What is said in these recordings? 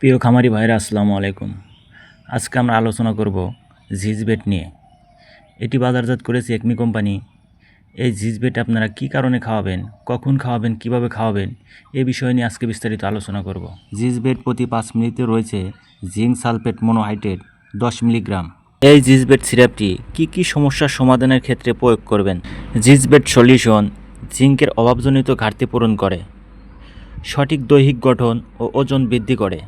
প্রিয় খামারি ভাইরা আসসালামু আলাইকুম। আজকে আমরা আলোচনা করব জিজবেট নিয়ে। এটি বাজারজাত করেছে একমি কোম্পানি। এই জিজবেট আপনারা কি কারণে খাওয়াবেন, কখন খাওয়াবেন, কীভাবে খাওয়াবেন, এ বিষয় নিয়ে আজকে বিস্তারিত আলোচনা করব। জিজবেট প্রতি পাঁচ মিনিটে রয়েছে জিঙ্ক সালফেট মনোহাইড্রেট দশ মিলিগ্রাম। এই জিজবেট সিরাপটি কি কি সমস্যার সমাধানের ক্ষেত্রে প্রয়োগ করবেন? জিজবেট সলিউশন জিঙ্কের অভাবজনিত ঘাটতি পূরণ করে, সঠিক দৈহিক গঠন ও ওজন বৃদ্ধি করে।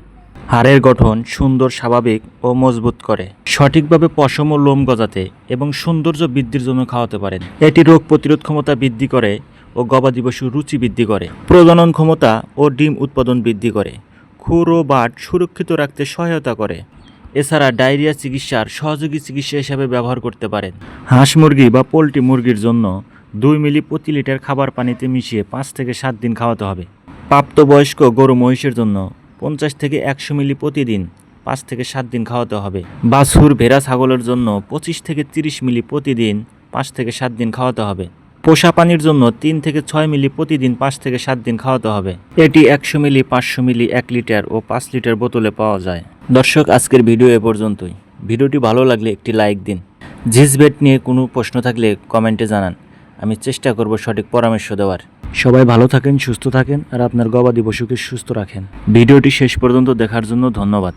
হাড়ের গঠন সুন্দর, স্বাভাবিক ও মজবুত করে। সঠিকভাবে পশম ও লোম গজাতে এবং সৌন্দর্য বৃদ্ধির জন্য খাওয়াতে পারেন। এটি রোগ প্রতিরোধ ক্ষমতা বৃদ্ধি করে ও গবাদি পশুর রুচি বৃদ্ধি করে। প্রজনন ক্ষমতা ও ডিম উৎপাদন বৃদ্ধি করে। খুর ও বাট সুরক্ষিত রাখতে সহায়তা করে। এছাড়া ডায়রিয়া চিকিৎসার সহযোগী চিকিৎসা হিসাবে ব্যবহার করতে পারেন। হাঁস মুরগি বা পোলট্রি মুরগির জন্য দুই মিলি প্রতি লিটার খাবার পানিতে মিশিয়ে পাঁচ থেকে সাত দিন খাওয়াতে হবে। প্রাপ্তবয়স্ক গরু মহিষের জন্য পঞ্চাশ থেকে একশো মিলি প্রতিদিন, পাঁচ থেকে সাত দিন খাওয়াতে হবে। বাছুর, ভেড়া, ছাগলের জন্য পঁচিশ থেকে তিরিশ মিলি প্রতিদিন, পাঁচ থেকে সাত দিন খাওয়াতে হবে। পোষা পানির জন্য তিন থেকে ছয় মিলি প্রতিদিন, পাঁচ থেকে সাত দিন খাওয়াতে হবে। এটি একশো মিলি, পাঁচশো মিলি, এক লিটার ও পাঁচ লিটার বোতলে পাওয়া যায়। দর্শক, আজকের ভিডিও এ পর্যন্তই। ভিডিওটি ভালো লাগলে একটি লাইক দিন। জিসবেট নিয়ে কোনো প্রশ্ন থাকলে কমেন্টে জানান। আমি চেষ্টা করব সঠিক পরামর্শ দেওয়ার। সবাই ভালো থাকেন, সুস্থ থাকেন আর আপনার গবাদি পশুকে সুস্থ রাখেন। ভিডিওটি শেষ পর্যন্ত দেখার জন্য ধন্যবাদ।